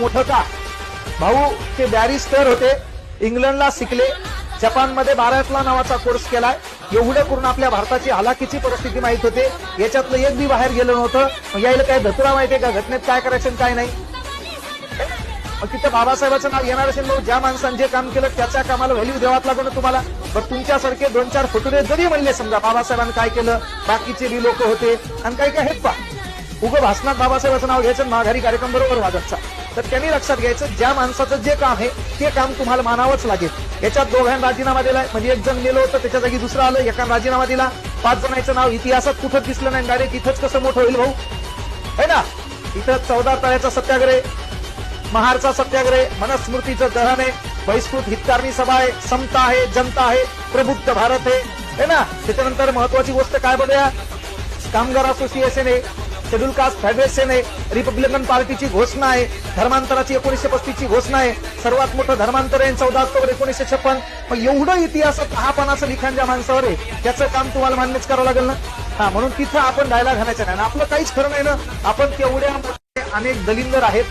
मोठं का? भाऊ ते बॅरिस्टर होते. इंग्लंडला शिकले. जपानमध्ये बारातला नावाचा कोर्स केलाय. एवढं करून आपल्या भारताची हलाखीची परिस्थिती माहीत होते. याच्यातलं एक बी बाहेर गेलं नव्हतं. यायला काय धतुरा माहितीये का? घटनेत काय करायचं काय नाही? तिथं बाबासाहेबाचं नाव येणार असेल ज्या माणसानं जे काम केलं त्याच्या कामाला व्हॅल्यू द्यावाच लागून तुम्हाला. बरं तुमच्यासारखे दोन चार फुटुरे जरी म्हणले समजा बाबासाहेबांनी काय केलं बाकीचे बी लोक होते. आणि काही काय आहेत पा उगं भाषणात बाबासाहेबाचं नाव घ्यायचं माघारी कार्यक्रम बरोबर वाजतचा तर त्यांनी लक्षात घ्यायचं ज्या माणसाचं जे काम आहे ते काम तुम्हाला मानावंच लागेल. याच्यात दोघांनी राजीनामा दिलाय. म्हणजे एक जण गेलो होतं त्याच्या जागी दुसरं आलं एका राजीनामा दिला. पाच जणांचं नाव इतिहासात कुठंच दिसलं नाही. डायरेक्ट इथंच कसं मोठं होईल भाऊ? है ना? इथं चौदा तळ्याचा सत्याग्रह महारचा सत्याग्रह मनस्मृतीचं दहन आहे. बहिष्कृत हितकारणी सभा आहे. समता आहे जनता आहे. प्रबुद्ध भारत आहे. है ना? त्याच्यानंतर महत्वाची गोष्ट काय बघूया? कामगार असोसिएशन आहे. शेड्यूल कास्ट फेडरेशन आहे रिपब्लिकन पार्टीची घोषणा आहे. धर्मांतराची एकोणीसशे पस्तीसची घोषणा आहे. सर्वात मोठं धर्मांतर आहे. चौदा ऑक्टोबर एकोणीशे छप्पन. मग एवढं इतिहासात हा पानाचं लिखाण ज्या माणसावर आहे त्याचं काम तुम्हाला मान्यच करावं लागेल ना? हा म्हणून तिथं आपण डायला घालायचं नाही. आणि आपलं काहीच खरं नाही ना? आपण तेवढ्या अनेक दलिंदर आहेत.